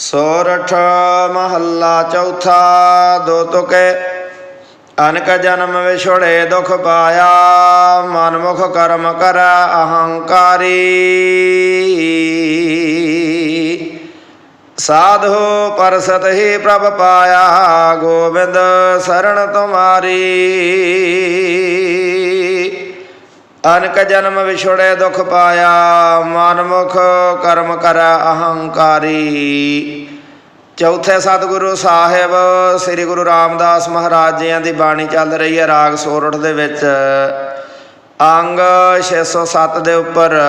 ਸੋਰਠ ਮਹੱਲਾ ਚੌਥਾ, ਦੋ ਤੁਕੇ। ਅਨਕ ਜਨਮ ਵਿਛੋੜੇ ਦੁਖ ਪਾਇਆ, ਮਨਮੁਖ ਕਰਮ ਕਰ ਅਹੰਕਾਰੀ। ਸਾਧੂ ਪਰਸਤ ਹੀ ਪ੍ਰਭ ਪਾਇਆ, ਗੋਬਿੰਦ ਸਰਣ ਤੁਮਾਰੀ। ਅਨਕ ਜਨਮ ਵਿਛੋੜੇ ਦੁਖ ਪਾਇਆ ਮਨਮੁਖ ਕਰਮ ਕਰ ਅਹੰਕਾਰੀ। ਚੌਥੇ ਸਤਿਗੁਰੂ ਸਾਹਿਬ, ਸ੍ਰੀ ਗੁਰੂ ਰਾਮਦਾਸ ਮਹਾਰਾਜ ਜੀਆਂ ਦੀ ਬਾਣੀ ਚੱਲ ਰਹੀ ਹੈ ਰਾਗ ਸੋਰਠ ਦੇ ਵਿੱਚ। ਅੰਗ 607 ਦੇ ਉੱਪਰ।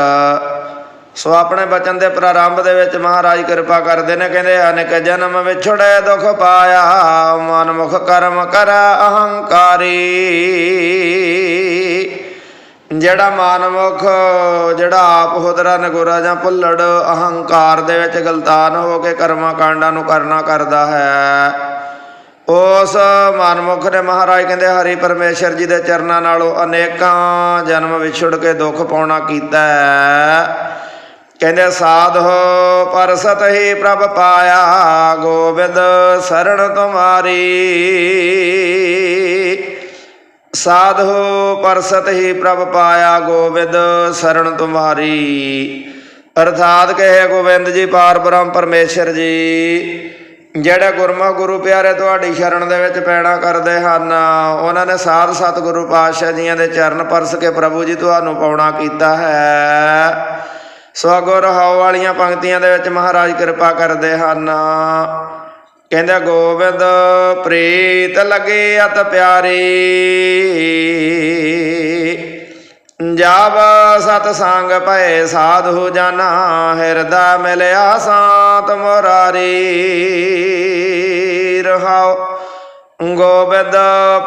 ਸੋ ਆਪਣੇ ਬਚਨ ਦੇ ਪ੍ਰਾਰੰਭ ਦੇ ਵਿੱਚ ਮਹਾਰਾਜ ਕਿਰਪਾ ਕਰਦੇ ਨੇ, ਕਹਿੰਦੇ, ਅਨੇਕ ਜਨਮ ਵਿਛੜੇ ਦੁਖ ਪਾਇਆ ਮਨਮੁਖ ਕਰਮ ਕਰ ਅਹੰਕਾਰੀ। ਜਿਹੜਾ ਮਾਨਮੁਖ, ਜਿਹੜਾ ਆਪ ਹੁਦਰਾ ਨਗੁਰਾ ਜਾਂ ਭੁੱਲੜ, ਅਹੰਕਾਰ ਦੇ ਵਿੱਚ ਗਲਤਾਨ ਹੋ ਕੇ ਕਰਮਾਂ ਕਾਂਡਾਂ ਨੂੰ ਕਰਨਾ ਕਰਦਾ ਹੈ। ਉਸ ਮਨਮੁਖ ਨੇ ਮਹਾਰਾਜ ਕਹਿੰਦੇ, ਹਰੀ ਪਰਮੇਸ਼ਰ ਜੀ ਦੇ ਚਰਨਾਂ ਨਾਲੋਂ ਅਨੇਕਾਂ ਜਨਮ ਵਿਛੜ ਕੇ ਦੁੱਖ ਪਾਉਣਾ ਕੀਤਾ ਹੈ। ਕਹਿੰਦੇ, ਸਾਧੋ ਪਰਸਤ ਹੀ ਪ੍ਰਭ ਪਾਇਆ, ਗੋਬਿੰਦ ਸਰਣ ਤੁਮਾਰੀ। ਸਾਧੋ ਪਰਸਤ ਹੀ ਪ੍ਰਭ ਪਾਇਆ ਗੋਬਿੰਦ ਸਰਣ ਤੁਮਾਰੀ। ਅਰਥਾਤ ਕਹੇ ਗੋਬਿੰਦ ਜੀ, ਪਾਰ ਬ੍ਰਹਮ ਪਰਮੇਸ਼ਰ ਜੀ, ਜਿਹੜੇ ਗੁਰਮੁਖ ਗੁਰੂ ਪਿਆਰੇ ਤੁਹਾਡੀ ਸ਼ਰਨ ਦੇ ਵਿੱਚ ਪੈਣਾ ਕਰਦੇ ਹਨ, ਉਹਨਾਂ ਨੇ ਸਾਧ ਸਤਿਗੁਰੂ ਪਾਤਸ਼ਾਹ ਜੀਆਂ ਦੇ ਚਰਨ ਪਰਸ ਕੇ ਪ੍ਰਭੂ ਜੀ ਤੁਹਾਨੂੰ ਪਾਉਣਾ ਕੀਤਾ ਹੈ। ਸੋ ਗੁਰ ਵਾਲੀਆਂ ਪੰਕਤੀਆਂ ਦੇ ਵਿੱਚ ਮਹਾਰਾਜ ਕਿਰਪਾ ਕਰਦੇ ਹਨ। ਕਹਿੰਦਾ, ਗੋਬਿੰਦ, ਪ੍ਰੀਤ ਲਗੇ ਅਤ ਪਿਆਰੀ। ਜਬ ਸਤ ਸੰਗ ਭਏ ਸਾਧੂ ਜਾਨਾ, ਹਿਰਦਾ ਮਿਲਿਆ ਸਾਤ ਮੁਰਾਰੀ। ਰਹਾਉ ਗੋਬਿੰਦ,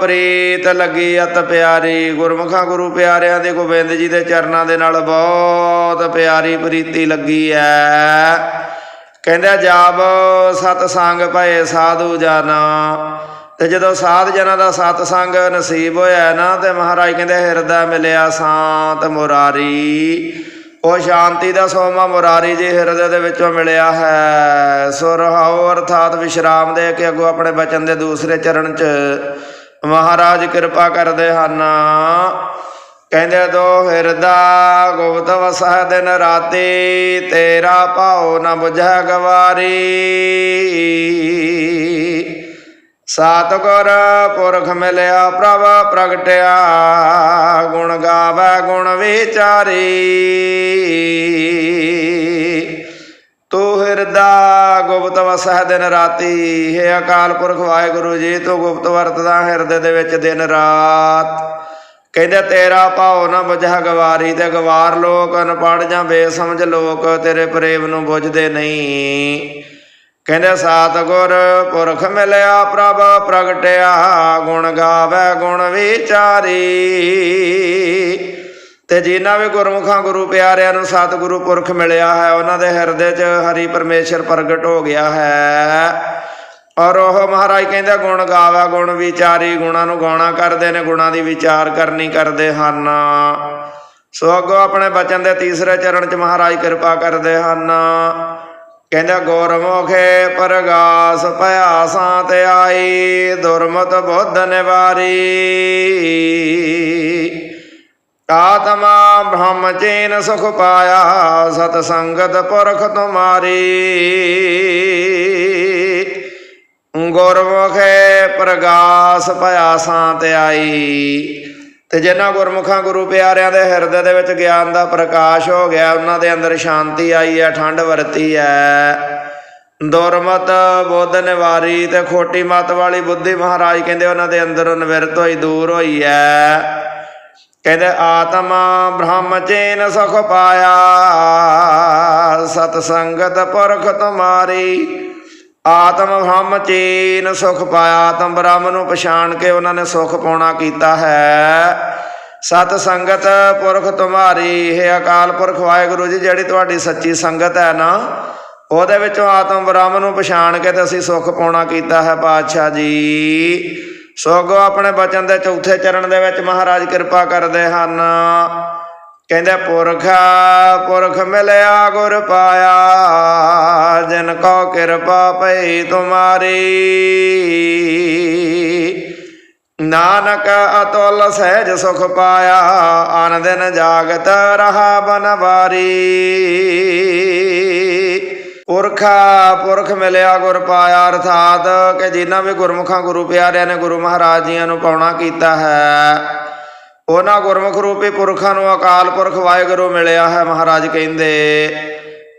ਪ੍ਰੀਤ ਲੱਗੀ ਅਤ ਪਿਆਰੀ। ਗੁਰਮੁਖਾਂ ਗੁਰੂ ਪਿਆਰਿਆਂ ਦੇ ਗੋਬਿੰਦ ਜੀ ਦੇ ਚਰਨਾਂ ਦੇ ਨਾਲ ਬਹੁਤ ਪਿਆਰੀ ਪ੍ਰੀਤੀ ਲੱਗੀ ਐ। ਕਹਿੰਦਾ ਜਾਬ ਸਤ ਸੰਗ ਭਏ ਸਾਧੂ ਜਨਾ। ਤੇ ਜਦੋਂ ਸਾਧ ਜਨਾਂ ਦਾ ਸਤ ਸੰਗ ਨਸੀਬ ਹੋਇਆ ਨਾ, ਤੇ ਮਹਾਰਾਜ ਕਹਿੰਦੇ ਹਿਰਦਾ ਮਿਲਿਆ ਸ਼ਾਂਤ ਮੁਰਾਰੀ। ਉਹ ਸ਼ਾਂਤੀ ਦਾ ਸੋਮਾ ਮੁਰਾਰੀ ਜੀ ਹਿਰਦੇ ਦੇ ਵਿੱਚੋਂ ਮਿਲਿਆ ਹੈ। ਸੋ ਅਰਥਾਤ ਵਿਸ਼ਰਾਮ ਦੇ ਕੇ ਅੱਗੋਂ ਆਪਣੇ ਬਚਨ ਦੇ ਦੂਸਰੇ ਚਰਨ ਚ ਮਹਾਰਾਜ ਕਿਰਪਾ ਕਰਦੇ ਹਨ। ਕਹਿੰਦੇ ਦੋ ਹਿਰਦਾ ਗੁਪਤ ਵਸਹਿ ਦਿਨ ਰਾਤੀ, ਤੇਰਾ ਭਾਉ ਨ ਬੁਝੈ ਗਵਾਰੀ। ਸਤਿਗੁਰ ਪੁਰਖ ਮਿਲਿਆ, ਪ੍ਰਭ ਪ੍ਰਗਟਿਆ, ਗੁਣ ਗਾਵੇ ਗੁਣ ਵਿਚਾਰੀ। ਤੂੰ ਹਿਰਦਾ ਗੁਪਤ ਵਸਹਿ ਦਿਨ ਰਾਤੀ, ਹੈ ਅਕਾਲ ਪੁਰਖ ਵਾਹਿਗੁਰੂ ਜੀ, ਤੂੰ ਗੁਪਤ ਵਰਤਦਾ ਹਿਰਦੇ ਦੇ ਵਿੱਚ ਦਿਨ ਰਾਤ। ਕਹਿੰਦੇ, ਤੇਰਾ ਭਾਉ ਨਾ ਬੁਝਾ ਗਵਾਰੀ ਤੇ ਗਵਾਰ ਲੋਕ ਅਨਪੜ ਜਾਂ ਬੇਸਮਝ ਲੋਕ, ਤੇਰੇ ਪ੍ਰੇਮ ਨੂੰ ਬੁੱਝਦੇ ਨਹੀਂ। ਕਹਿੰਦੇ ਸਤਿਗੁਰ ਪੁਰਖ ਮਿਲਿਆ ਪ੍ਰਭ, ਪ੍ਰਗਟਿਆ ਗੁਣ ਗਾਵੇ ਗੁਣ ਵਿਚਾਰੀ। ਤੇ ਜਿਨ੍ਹਾਂ ਵੀ ਗੁਰਮੁਖਾਂ ਗੁਰੂ ਪਿਆਰਿਆਂ ਨੂੰ ਸਤਿਗੁਰੂ ਪੁਰਖ ਮਿਲਿਆ ਹੈ, ਉਹਨਾਂ ਦੇ ਹਿਰਦੇ 'ਚ ਹਰੀ ਪਰਮੇਸ਼ਰ ਪ੍ਰਗਟ ਹੋ ਗਿਆ ਹੈ। ਔਰ ਉਹ ਮਹਾਰਾਜ ਕਹਿੰਦੇ ਗੁਣ ਗਾਵਾ, ਗੁਣ ਵਿਚਾਰੀ, ਗੁਣਾਂ ਨੂੰ ਗਾਉਣਾ ਕਰਦੇ ਨੇ, ਗੁਣਾਂ ਦੀ ਵਿਚਾਰ ਕਰਨੀ ਕਰਦੇ ਹਨ। ਸੋ ਅੱਗੋਂ ਆਪਣੇ ਬਚਨ ਦੇ ਤੀਸਰੇ ਚਰਨ 'ਚ ਮਹਾਰਾਜ ਕਿਰਪਾ ਕਰਦੇ ਹਨ। ਕਹਿੰਦਾ ਗੁਰਮੁਖੇ ਪ੍ਰਗਾਸ ਭਇਆ ਤੇ ਆਈ, ਦੁਰਮਤ ਬੁੱਧ ਨਿਵਾਰੀ। ਆਤਮਾ ਬ੍ਰਹਮ ਚੇਨ ਸੁਖ ਪਾਇਆ, ਸਤ ਸੰਗਤ ਪੁਰਖ ਤੁਮਾਰੀ। ਗੁਰਮੁਖੇ ਪ੍ਰਗਾਸ ਭਇਆ ਸਾਂ ਤੇ ਆਈ। ਤੇ ਜਿਨ੍ਹਾਂ ਗੁਰਮੁਖਾਂ ਗੁਰੂ ਪਿਆਰਿਆਂ ਦੇ ਹਿਰਦੇ ਦੇ ਵਿੱਚ ਗਿਆਨ ਦਾ ਪ੍ਰਕਾਸ਼ ਹੋ ਗਿਆ, ਉਹਨਾਂ ਦੇ ਅੰਦਰ ਸ਼ਾਂਤੀ ਆਈ ਹੈ ਠੰਡ ਵਰਤੀ ਹੈ। ਦੁਰਮਤ ਬੁੱਧ ਨਿਵਾਰੀ ਤੇ ਖੋਟੀ ਮਤ ਵਾਲੀ ਬੁੱਧੀ ਮਹਾਰਾਜ ਕਹਿੰਦੇ ਉਹਨਾਂ ਦੇ ਅੰਦਰੋਂ ਨਿਵਰਤ ਹੋਈ, ਦੂਰ ਹੋਈ ਹੈ। ਕਹਿੰਦੇ, ਆਤਮਾ ਬ੍ਰਹਮ ਚੇਨ ਸੁਖ ਪਾਇਆ ਸਤ ਸੰਗਤ ਪੁਰਖ ਤੁਮਾਰੀ। ਆਤਮ ਬ੍ਰਹਮ ਚੈਨ ਸੁਖ ਪਾਇਆ, ਆਤਮ ਬ੍ਰਹਮ ਨੂੰ ਪਛਾਣ ਕੇ ਉਹਨਾਂ ਨੇ ਸੁਖ ਪਾਉਣਾ ਕੀਤਾ ਹੈ। ਸਤ ਸੰਗਤ ਪੁਰਖ ਤੁਮਾਰੀ ਹੈ ਅਕਾਲ ਪੁਰਖ ਵਾਹਿਗੁਰੂ ਜੀ, ਜਿਹੜੀ ਤੁਹਾਡੀ ਸੱਚੀ ਸੰਗਤ ਹੈ ਨਾ, ਉਹਦੇ ਵਿੱਚੋਂ ਆਤਮ ਬ੍ਰਹਮ ਨੂੰ ਪਛਾਣ ਕੇ ਤੇ ਅਸੀਂ ਸੁਖ ਪਾਉਣਾ ਕੀਤਾ ਹੈ ਪਾਤਸ਼ਾਹ ਜੀ। ਸੋਗੋ ਆਪਣੇ ਬਚਨ ਦੇ ਚੌਥੇ ਚਰਨ ਦੇ ਵਿੱਚ ਮਹਾਰਾਜ ਕਿਰਪਾ ਕਰਦੇ ਹਨ। ਕਹਿੰਦੇ, ਪੁਰਖ ਪੁਰਖ ਮਿਲਿਆ ਗੁਰ ਪਾਇਆ, ਜਿਨ ਕੋ ਕਿਰਪਾ ਪਈ ਤੁਮਾਰੀ। ਨਾਨਕ ਅਤੁਲ ਸਹਿਜ ਸੁਖ ਪਾਇਆ ਆਨ ਦਿਨ ਜਾਗਤ ਰਹਾ ਬਨਵਾਰੀ। ਪੁਰਖਾ ਪੁਰਖ ਮਿਲਿਆ ਗੁਰ ਪਾਇਆ, ਅਰਥਾਤ ਕਿ ਜਿਨ੍ਹਾਂ ਵੀ ਗੁਰਮੁਖਾਂ ਗੁਰੂ ਪਿਆਰਿਆਂ ਨੇ ਗੁਰੂ ਮਹਾਰਾਜ ਜੀਆਂ ਨੂੰ ਪਾਉਣਾ ਕੀਤਾ ਹੈ ਉਹਨਾਂ ਗੁਰਮੁਖ ਰੂਪੀ ਪੁਰਖਾਂ ਨੂੰ ਅਕਾਲ ਪੁਰਖ ਵਾਹਿਗੁਰੂ ਮਿਲਿਆ ਹੈ ਮਹਾਰਾਜ ਕਹਿੰਦੇ,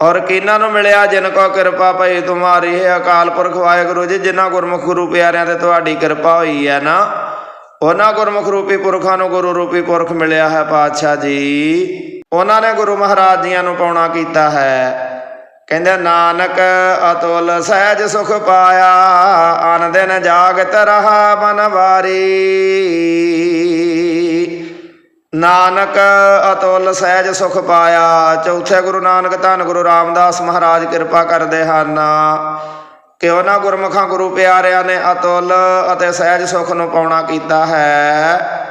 ਔਰ ਕਿਹਨਾਂ ਨੂੰ ਮਿਲਿਆ ਜਿਨ ਕੋ ਕਿਰਪਾ ਭਈ ਤੁਮਾਰੀ ਹੈ ਅਕਾਲ ਪੁਰਖ ਵਾਹਿਗੁਰੂ ਜੀ, ਜਿਨ੍ਹਾਂ ਗੁਰਮੁਖ ਗੁਰੂ ਪਿਆਰਿਆਂ ਤੇ ਤੁਹਾਡੀ ਕਿਰਪਾ ਹੋਈ ਹੈ ਨਾ। ਉਹਨਾਂ ਗੁਰਮੁਖ ਰੂਪੀ ਪੁਰਖਾਂ ਨੂੰ ਗੁਰੂ ਰੂਪੀ ਪੁਰਖ ਮਿਲਿਆ ਹੈ ਪਾਤਸ਼ਾਹ ਜੀ। ਉਹਨਾਂ ਨੇ ਗੁਰੂ ਮਹਾਰਾਜ ਜੀਆਂ ਨੂੰ ਪਾਉਣਾ ਕੀਤਾ ਹੈ। ਕਹਿੰਦੇ, ਨਾਨਕ ਅਤੁਲ ਸਹਿਜ ਸੁਖ ਪਾਇਆ ਆਨ ਦਿਨ ਜਾਗਤ ਰਹਾ ਬਨਵਾਰੀ ਨਾਨਕ ਅਤੁਲ ਸਹਿਜ ਸੁਖ ਪਾਇਆ, ਚੌਥੇ ਗੁਰੂ ਨਾਨਕ ਧੰਨ ਗੁਰੂ ਰਾਮਦਾਸ ਮਹਾਰਾਜ ਕਿਰਪਾ ਕਰਦੇ ਹਨ। ਕਿ ਉਹਨਾਂ ਗੁਰਮੁਖਾਂ ਗੁਰੂ ਪਿਆਰਿਆਂ ਨੇ ਅਤੁਲ ਅਤੇ ਸਹਿਜ ਸੁਖ ਨੂੰ ਪਾਉਣਾ ਕੀਤਾ ਹੈ।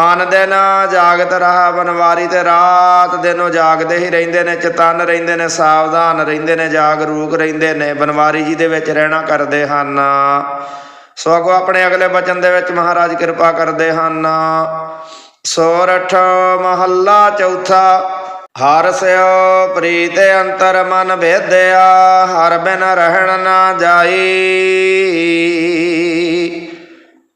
ਆਨ ਦਿਨ ਜਾਗਤ ਰਹਾ ਬਨਵਾਰੀ ਤੇ ਰਾਤ। ਦਿਨੋਂ ਜਾਗਦੇ ਹੀ ਰਹਿੰਦੇ ਨੇ, ਚਤਨ ਰਹਿੰਦੇ ਨੇ, ਸਾਵਧਾਨ ਰਹਿੰਦੇ ਨੇ, ਜਾਗਰੂਕ ਰਹਿੰਦੇ ਨੇ, ਬਨਵਾਰੀ ਜੀ ਦੇ ਵਿੱਚ ਰਹਿਣਾ ਕਰਦੇ ਹਨ। ਸੋ ਅੱਗੋਂ ਆਪਣੇ ਅਗਲੇ ਬਚਨ ਦੇ ਵਿੱਚ ਮਹਾਰਾਜ ਕਿਰਪਾ ਕਰਦੇ ਹਨ। ਸੋਰਠ ਮਹੱਲਾ ਚੌਥਾ, ਹਰ ਸਿਓ ਪ੍ਰੀਤ ਅੰਤਰ ਮਨ ਭੇਦਿਆ ਹਰ ਬਿਨ ਰਹਿਣ ਨਾ ਜਾਈ।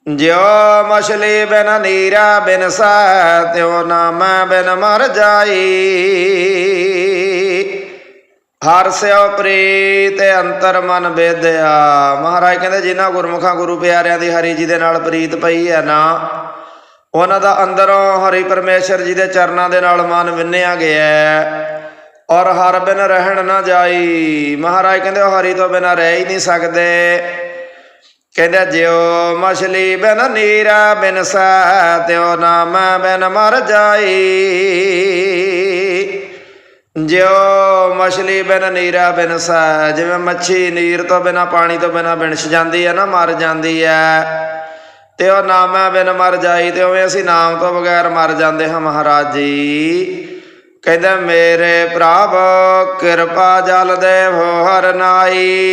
ਜਿਉ ਮਛਲੀ ਬਿਨ ਨੀਰਾ ਬਿਨ ਸਾ, ਤਿਉ ਨਾਮ ਬਿਨ ਮਰ ਜਾਈ। ਹਰ ਸਿਓ ਪ੍ਰੀਤ ਅੰਤਰ ਮਨ ਬੇਦਿਆ। ਮਹਾਰਾਜ ਕਹਿੰਦੇ, ਜਿਨ੍ਹਾਂ ਗੁਰਮੁਖਾਂ ਗੁਰੂ ਪਿਆਰਿਆਂ ਦੀ ਹਰੀ ਜੀ ਦੇ ਨਾਲ ਪ੍ਰੀਤ ਪਈ ਹੈ ਨਾ, ਉਹਨਾਂ ਦਾ ਅੰਦਰੋਂ ਹਰੀ ਪਰਮੇਸ਼ਰ ਜੀ ਦੇ ਚਰਨਾਂ ਦੇ ਨਾਲ ਮਨ ਵਿੰਨਿਆ ਗਿਆ ਔਰ ਹਰ ਬਿਨ ਰਹਿਣ ਨਾ ਜਾਈ। ਮਹਾਰਾਜ ਕਹਿੰਦੇ, ਉਹ ਹਰੀ ਤੋਂ ਬਿਨਾ ਰਹਿ ਹੀ ਨਹੀਂ ਸਕਦੇ। ਕਹਿੰਦੇ ਜਿਉ ਮਛਲੀ ਬਿਨ ਨੀਰਾ ਬਿਨ ਸਾ ਤਿਉ ਨਾਮ ਬਿਨ ਮਰ ਜਾਈ। ਜਿਉ ਮਛਲੀ ਬਿਨ ਨੀਰਾ ਬਿਨ ਸਾ ਜਿਵੇਂ ਮੱਛੀ ਨੀਰ ਤੋਂ ਬਿਨਾ ਪਾਣੀ ਤੋਂ ਬਿਨਾ ਬਿਨਸ ਜਾਂਦੀ ਹੈ ਨਾ, ਮਰ ਜਾਂਦੀ ਹੈ। ਤੇ ਉਹ ਨਾਮ ਬਿਨ ਮਰ ਜਾਈ, ਤੇ ਉਵੇਂ ਅਸੀਂ ਨਾਮ ਤੋਂ ਬਗੈਰ ਮਰ ਜਾਂਦੇ ਹਾਂ ਮਹਾਰਾਜ ਜੀ। ਕਹਿੰਦੇ ਮੇਰੇ ਪ੍ਰਭ, ਕਿਰਪਾ ਜਲ ਦੇ ਹਰ ਨਾਈ।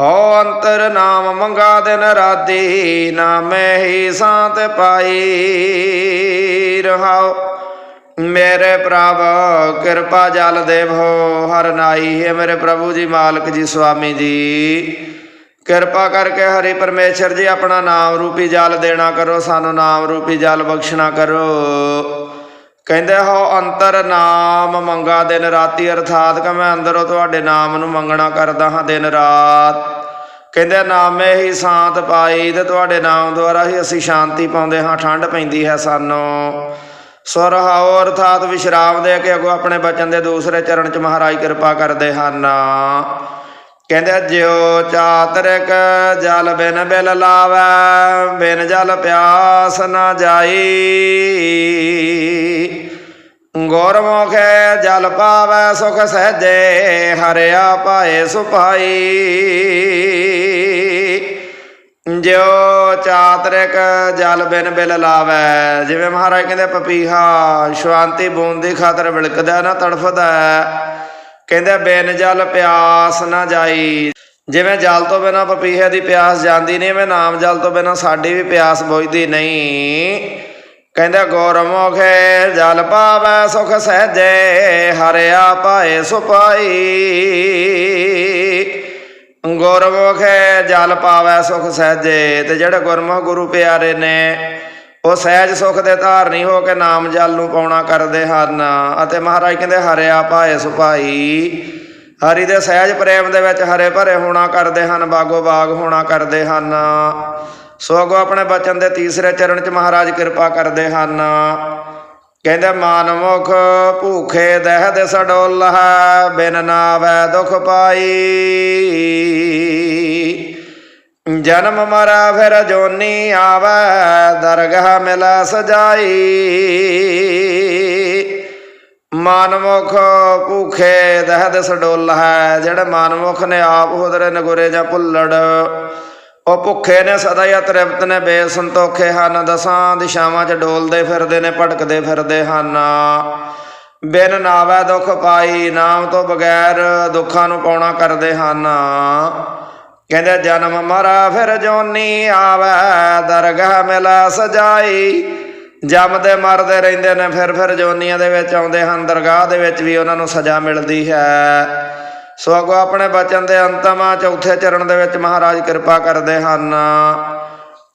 ਓ ਅੰਤਰ ਨਾਮ ਮੰਗਾ ਦਿਨ ਰਾਤੀ, ਨਾਮੇ ਹੀ ਸਾਤ ਪਾਈ ਰਹਾਓ। ਮੇਰੇ ਪ੍ਰਭ, ਕਿਰਪਾ ਜਲ ਦੇਵੋ, ਹਰ ਨਾਈ ਹੈ ਮੇਰੇ ਪ੍ਰਭੂ ਜੀ ਮਾਲਕ ਜੀ ਸੁਆਮੀ ਜੀ। ਕਿਰਪਾ ਕਰਕੇ ਹਰੀ ਪਰਮੇਸ਼ਰ ਜੀ, ਆਪਣਾ ਨਾਮ ਰੂਪੀ ਜਲ ਦੇਣਾ ਕਰੋ, ਸਾਨੂੰ ਨਾਮ ਰੂਪੀ ਜਲ ਬਖਸ਼ਣਾ ਕਰੋ। ਕਹਿੰਦੇ ਹੋ ਅੰਤਰ ਨਾਮ ਮੰਗਾ ਦਿਨ ਰਾਤੀ, ਅਰਥਾਤ ਕਿ ਮੈਂ ਅੰਦਰੋਂ ਤੁਹਾਡੇ ਨਾਮ ਨੂੰ ਮੰਗਣਾ ਕਰਦਾ ਹਾਂ ਦਿਨ ਰਾਤ। ਕਹਿੰਦੇ ਨਾਮੇ ਹੀ ਸ਼ਾਂਤ ਪਾਈ ਤੇ ਤੁਹਾਡੇ ਨਾਮ ਦੁਆਰਾ ਹੀ ਅਸੀਂ ਸ਼ਾਂਤੀ ਪਾਉਂਦੇ ਹਾਂ ਠੰਡ ਪੈਂਦੀ ਹੈ ਸਾਨੂੰ। ਸੁਰਹਾਉ ਅਰਥਾਤ ਵਿਸ਼ਰਾਮ ਦੇ ਕੇ ਅਗੋ ਆਪਣੇ ਬਚਨ ਦੇ ਦੂਸਰੇ ਚਰਨ ਚ ਮਹਾਰਾਜ ਕਿਰਪਾ ਕਰਦੇ ਹਨ। ਕਹਿੰਦੇ ਜਿਉ ਚਾਤਰਿਕ ਜਲ ਬਿਨ ਬਿਲ ਲਾਵੈ, ਬਿਨ ਜਲ ਪਿਆਸ ਨਾ ਜਾਈ। ਗੁਰਮੁਖੇ ਜਲ ਪਾਵੈ, ਸੁਖ ਸਹਜੇ, ਹਰਿਆ ਪਾਏ ਸੁਪਾਈ। ਜਿਉ ਚਾਤਰਿਕ ਜਲ ਬਿਨ ਬਿਲ ਲਾਵੈ, ਜਿਵੇਂ ਮਹਾਰਾਜ ਕਹਿੰਦੇ, ਪਪੀਹਾ ਸ਼ਾਂਤੀ ਬੂੰਦ ਦੀ ਖਾਤਰ ਵਿਲਕਦਾ, ਨਾ ਤੜਫਦਾ। ਕਹਿੰਦੇ, ਬਿਨ ਜਲ ਪਿਆਸ ਨਾ ਜਾਈ। ਜਿਵੇਂ ਜਲ ਤੋਂ ਬਿਨਾ ਪਪੀਹੇ ਦੀ ਪਿਆਸ ਜਾਂਦੀ ਨਹੀਂ ਐਵੇਂ ਨਾਮ ਜਲ ਤੋਂ ਬਿਨਾ ਸਾਡੀ ਵੀ ਪਿਆਸ ਬੁਝਦੀ ਨਹੀਂ। ਕਹਿੰਦੇ ਗੌਰਮੁਖ ਜਲ ਪਾਵੈ ਸੁਖ ਸਹਜੇ ਹਰਿਆ ਪਾਏ ਸੁਪਾਈ। ਗੁਰਮੁਖੇ ਜਲ ਪਾਵੈ ਸੁਖ ਸਹਜੇ, ਤੇ ਜਿਹੜੇ ਗੁਰਮੁਖ ਗੁਰੂ ਪਿਆਰੇ ਨੇ ਉਹ ਸਹਿਜ ਸੁਖ ਦੇ ਧਾਰਨੀ ਹੋ ਕੇ ਨਾਮ ਜਲ ਨੂੰ ਪਾਉਣਾ ਕਰਦੇ ਹਨ। ਅਤੇ ਮਹਾਰਾਜ ਕਹਿੰਦੇ, ਹਰਿਆ ਪਾਏ ਸੁਭਾਈ। ਹਰੀ ਦੇ ਸਹਿਜ ਪ੍ਰੇਮ ਦੇ ਵਿੱਚ ਹਰੇ ਭਰੇ ਹੋਣਾ ਕਰਦੇ ਹਨ, ਬਾਗੋ ਬਾਗ ਹੋਣਾ ਕਰਦੇ ਹਨ। ਸੋ ਅਗੋ ਆਪਣੇ ਬਚਨ ਦੇ ਤੀਸਰੇ ਚਰਨ ਚ ਮਹਾਰਾਜ ਕਿਰਪਾ ਕਰਦੇ ਹਨ। ਕਹਿੰਦੇ ਮਾਨਮੁਖ ਭੂਖੇ ਦਹਿ ਦੇ ਸਡੋਲ ਹੈ, ਬਿਨ ਨਾਵੈ ਦੁਖ ਪਾਈ। ਜਨਮ ਮਰਾ ਫਿਰ ਜੋਨੀ ਆਵੈ, ਦਰਗਾਹ ਮਿਲਾ ਸਜਾਈ। ਮਾਨਮੁਖ ਭੂਖੇ ਦਹਿ ਸਡੋਲ ਹੈ ਜਿਹੜੇ ਮਾਨਮੁਖ ਨੇ ਆਪ ਹੁਦਰੇ ਨਗੁਰੇ ਜਾਂ ਭੁੱਲੜ। ਉਹ ਭੁੱਖੇ ਨੇ ਸਦਾ ਹੀ ਤ੍ਰਿਪਤ ਨੇ ਬੇਸੰਤੋਖੇ ਹਨ, ਦਸਾਂ ਦਿਸ਼ਾਵਾਂ 'ਚ ਡੋਲਦੇ ਫਿਰਦੇ ਨੇ, ਭਟਕਦੇ ਫਿਰਦੇ ਹਨ। ਬਿਨ ਨਾਵੈ ਦੁੱਖ ਪਾਈ, ਨਾਮ ਤੋਂ ਬਗੈਰ ਦੁੱਖਾਂ ਨੂੰ ਪਾਉਣਾ ਕਰਦੇ ਹਨ। ਕਹਿੰਦੇ ਜਨਮ ਮਰਾ ਫਿਰ ਜੋਨੀ ਆਵੈ, ਦਰਗਾਹ ਮਿਲਾ ਸਜਾਈ। ਜੰਮਦੇ ਮਰਦੇ ਰਹਿੰਦੇ ਨੇ, ਫਿਰ ਫਿਰ ਜੋਨੀਆਂ ਦੇ ਵਿੱਚ ਆਉਂਦੇ ਹਨ। ਦਰਗਾਹ ਦੇ ਵਿੱਚ ਵੀ ਉਹਨਾਂ ਨੂੰ ਸਜ਼ਾ ਮਿਲਦੀ ਹੈ। ਸੋ ਅਗੋ ਆਪਣੇ ਬਚਨ ਦੇ ਅੰਤਮ ਚੌਥੇ ਚਰਨ ਦੇ ਵਿੱਚ ਮਹਾਰਾਜ ਕਿਰਪਾ ਕਰਦੇ ਹਨ।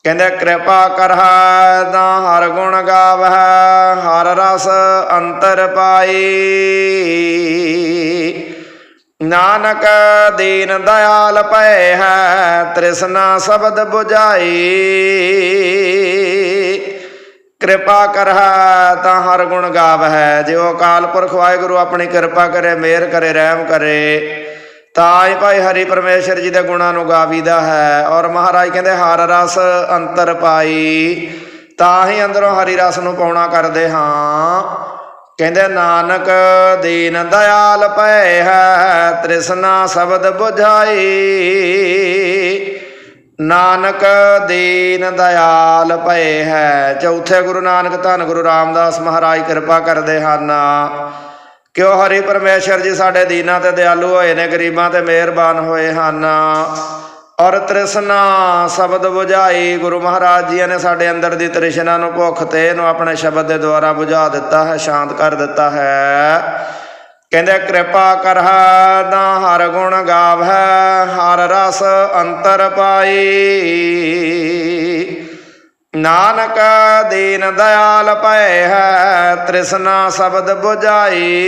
ਕਹਿੰਦੇ, ਕਿਰਪਾ ਕਰਹਿ ਤਾਂ ਹਰ ਗੁਣ ਗਾਵਹਿ, ਹਰ ਰਸ ਅੰਤਰ ਪਾਈ। ਨਾਨਕ ਦੀਨ ਦਿਆਲ ਪਏ ਹੈ, ਤ੍ਰਿਸ਼ਨਾ ਸ਼ਬਦ 부ਝਾਈ ਕਿਰਪਾ ਕਰਹਿ ਤਾਂ ਹਰ ਗੁਣ ਗਾਵਹਿ, ਜਿਉ ਅਕਾਲ ਪੁਰਖ ਵਾਹਿਗੁਰੂ ਆਪਣੀ ਕਿਰਪਾ ਕਰੇ, ਮਿਹਰ ਕਰੇ, ਰਹਿਮ ਕਰੇ। ਤਾਂ ਹੀ ਭਾਈ ਹਰੀ ਪਰਮੇਸ਼ਰ ਜੀ ਦੇ ਗੁਣਾਂ ਨੂੰ ਗਾਵੀਦਾ ਹੈ, ਔਰ ਮਹਾਰਾਜ ਕਹਿੰਦੇ, ਹਰ ਰਸ ਅੰਤਰ ਪਾਈ। ਤਾਂ ਹੀ ਅੰਦਰੋਂ ਹਰੀ ਰਸ ਨੂੰ ਪਾਉਣਾ ਕਰਦੇ ਹਾਂ। ਕਹਿੰਦੇ, ਨਾਨਕ ਦੀਨ ਦਿਆਲ ਪਏ ਹੈ, ਤ੍ਰਿਸ਼ਨਾ ਸ਼ਬਦ 부ਝਾਈ ਨਾਨਕ ਦੀਨ ਦਿਆਲ ਪਏ ਹੈ। ਚੌਥੇ ਗੁਰੂ ਨਾਨਕ ਧੰਨ ਗੁਰੂ ਰਾਮਦਾਸ ਮਹਾਰਾਜ ਕਿਰਪਾ ਕਰਦੇ ਹਨ। ਕਿਉ ਹਰੀ ਪਰਮੇਸ਼ਰ ਜੀ ਸਾਡੇ ਦੀਨਾਂ ਤੇ ਦਿਆਲੂ ਹੋਏ ਨੇ, ਗਰੀਬਾਂ ਤੇ ਮਿਹਰਬਾਨ ਹੋਏ ਹਨ। ਔਰ ਤ੍ਰਿਸ਼ਨਾ ਸ਼ਬਦ ਬੁਝਾਈ, ਗੁਰੂ ਮਹਾਰਾਜ ਜੀ ਨੇ ਸਾਡੇ ਅੰਦਰ ਦੀ ਤ੍ਰਿਸ਼ਨਾ ਨੂੰ ਭੁੱਖ ਤੇ ਇਹਨੂੰ ਆਪਣੇ ਸ਼ਬਦ ਦੇ ਦੁਆਰਾ ਬੁਝਾ ਦਿੱਤਾ ਹੈ, ਸ਼ਾਂਤ ਕਰ ਦਿੱਤਾ ਹੈ। ਕਹਿੰਦੇ, ਕਿਰਪਾ ਕਰ ਕਰਹਾ ਨਾ ਹਰ ਗੁਣ ਗਾਵੈ, ਹਰ ਰਸ ਅੰਤਰ ਪਾਈ। ਨਾਨਕ ਦੀਨ ਦਿਆਲ ਪਏ ਹੈ, ਤ੍ਰਿਸ਼ਨਾ ਸ਼ਬਦ ਬੁਝਾਈ।